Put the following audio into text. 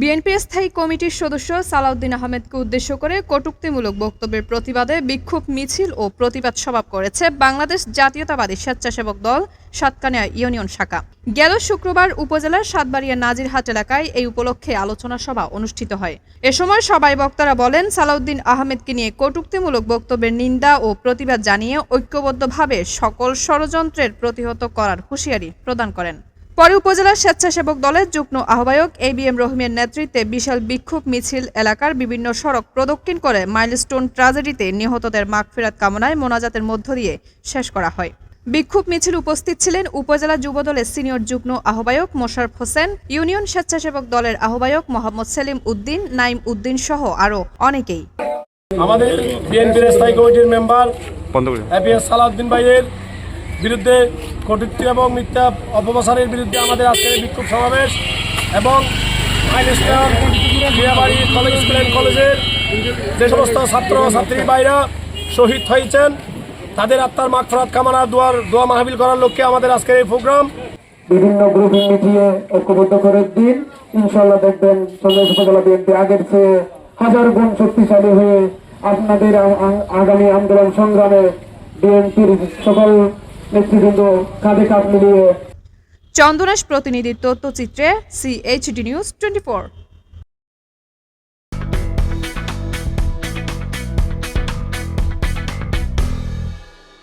BNP স্থায়ী কমিটির সদস্য সালাউদ্দিন আহমেদকে উদ্দেশ্য করে কটূক্তিমূলক বক্তব্যের প্রতিবাদে বিক্ষোভ মিছিল ও প্রতিবাদ সভা করেছে বাংলাদেশ জাতীয়তাবাদী স্বেচ্ছাসেবক দল সাতকানিয়া ইউনিয়ন শাখা। গেল শুক্রবার উপজেলার সাতবাড়িয়া নাজিরহাট এলাকায় এই উপলক্ষে আলোচনা সভা অনুষ্ঠিত হয়। এ সময় সবাই বক্তারা বলেন, সালাউদ্দিন আহমেদকে নিয়ে কটুক্তিমূলক বক্তব্যের নিন্দা ও প্রতিবাদ জানিয়ে ঐক্যবদ্ধভাবে সকল ষড়যন্ত্রের প্রতিহত করার হুঁশিয়ারি প্রদান করেন। পরে উপজেলার স্বেচ্ছাসেবক দলের যুগ্ম আহ্বায়ক এ বি এম রহিমের নেতৃত্বে বিশাল বিক্ষোভ মিছিল এলাকার বিভিন্ন সড়ক প্রদক্ষিণ করে মাইলস্টোন ট্রাজেডিতে নিহতদের মাগফিরাত কামনায় মোনাজাতের মধ্য দিয়ে শেষ করা হয়। বিক্ষোভ মিছিল উপস্থিত ছিলেন উপজেলা যুবদলের সিনিয়র যুগ্ম আহ্বায়ক মোশারফ হোসেন ইউনিয়ন স্বেচ্ছাসেবক দলের আহ্বায়ক মোহাম্মদ সেলিম উদ্দিন নাইম উদ্দিন সহ আরও অনেকেই। আমাদের বিএনপির স্থায়ী কমিটির মেম্বার এপিএস সালাউদ্দিন ভাইয়ের বিরুদ্ধে কটূক্তি এবং মিথ্যা অপপ্রচারের বিরুদ্ধে আমাদের আজকের বিক্ষোভ সমাবেশ এবং বিয়াবাড়ি কলেজ স্কুল কলেজের যে সমস্ত ছাত্র ছাত্রী ভাইরা শহীদ হয়েছেন, তাদের আত্মার মাগফরাত কামনা, দোয়ার, দোয়া মাহবিল করার লক্ষ্যে আমাদের আজকের এই প্রোগ্রাম। বিভিন্ন গ্রুপে মিটিয়ে ঐক্যবদ্ধ করে দিন। ইনশাল্লাহ দেখবেন চল্লিশ উপজেলা বিএনপি আগের চেয়ে হাজার গুণ শক্তিশালী হয়ে আপনাদের আগামী আন্দোলন সংগ্রামে বিএনপির সকল নেতৃবৃন্দ কাঁধে কাঁধ মিলিয়ে। চন্দনেশ প্রতিনিধির তথ্যচিত্রে সিএইচডি নিউজ টোয়েন্টি